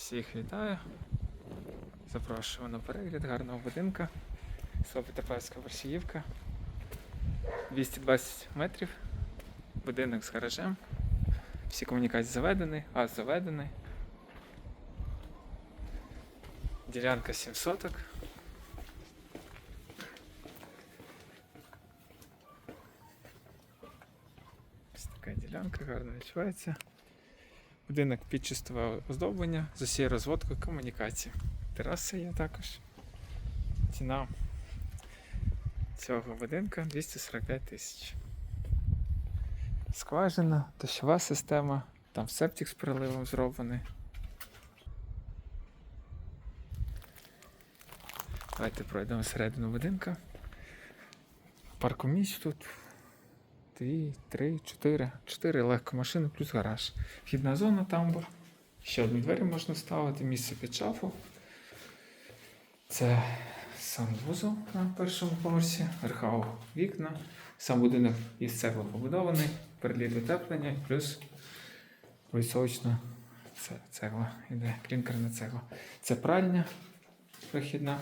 Всіх вітаю. Запрошую на перегляд гарного будинка. Совітопольська Варсіївка. 220 метрів. Будинок з гаражем. Всі комунікації заведені, газ заведений. Ділянка 7 соток. Ось така ділянка гарно відчувається. Будинок під чистове оздоблення з усією розводкою комунікацій. Тераса є також. Ціна цього будинка 245 тисяч. Скважина, дощова система, там септик з приливом зроблений. Давайте пройдемо всередину будинка. Паркомість тут Дві, три, чотири. Чотири легкомашини плюс гараж. Вхідна зона, тамбур. Ще одні двері можна ставити, місце під шафу. Це санвузол на першому поверсі, архау вікна. Сам будинок із цегла побудований, переліт утеплення, плюс височна це цегла. Іде клінкерна цегла. Це пральня вихідна.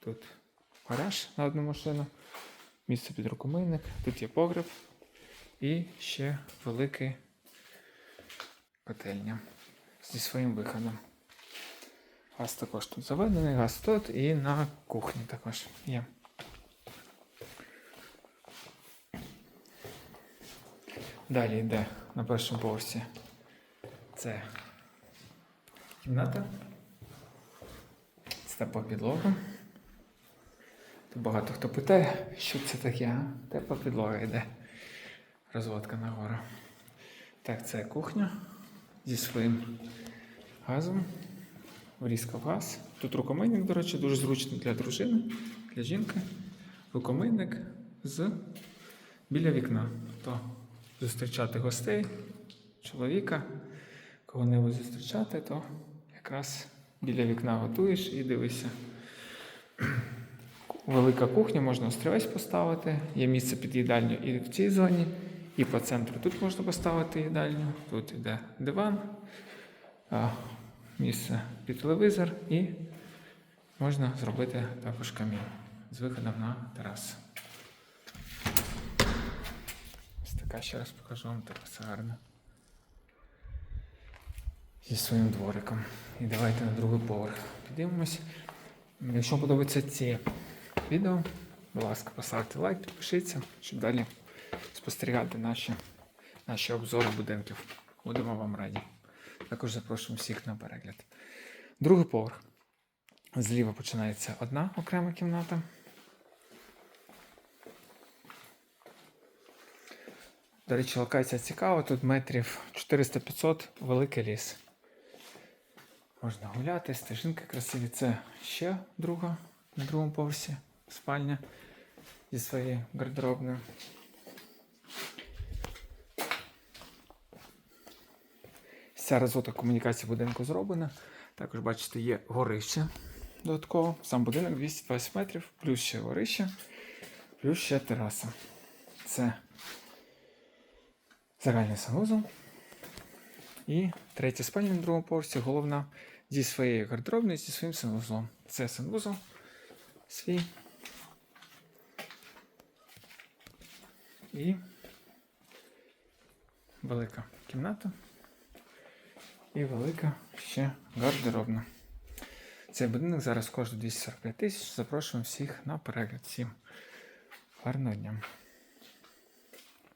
Тут гараж на одну машину місце під рукомийник, тут є погреб і ще великий котельня зі своїм виходом. Газ також тут заведений, газ тут і на кухні також є. Далі йде на першому поверсі. Це кімната. Це по підлогу. Багато хто питає, що це таке, а? Тепла підлога йде. Розводка нагору. Так, це кухня зі своїм газом. Врізка в газ. Тут рукомийник, до речі, дуже зручний для дружини, для жінки. Рукомийник з біля вікна. То зустрічати гостей, чоловіка, кого-небудь зустрічати, то якраз біля вікна готуєш і дивишся. Велика кухня, можна острівець поставити. Є місце під їдальню і в цій зоні, і по центру тут можна поставити їдальню. Тут йде диван, місце під телевізор і можна зробити також камін з виходом на терасу. Ось така ще раз покажу вам тераса гарна. Зі своїм двориком. І давайте на другий поверх підіймемось. Якщо подобаються ці відео. Будь ласка, поставте лайк, підпишіться, щоб далі спостерігати наші, наші обзори будинків. Будемо вам раді. Також запрошуємо всіх на перегляд. Другий поверх. Зліва починається одна окрема кімната. До речі, локація цікава. Тут метрів 400-500 великий ліс. Можна гуляти, стежинки красиві. Це ще друга на другому поверсі спальня зі своєю гардеробною. Вся розводка комунікації будинку зроблена. Також, бачите, є горище додатково. Сам будинок 220 метрів, плюс ще горище, плюс ще тераса. Це загальний санузел. І третя спальня на другому поверсі, головна зі своєю гардеробною, зі своїм санвузлом. Це санвузол свій. І велика кімната. І велика ще гардеробна. Цей будинок зараз коштує 245 тисяч. Запрошуємо всіх на перегляд. Всім гарного дня.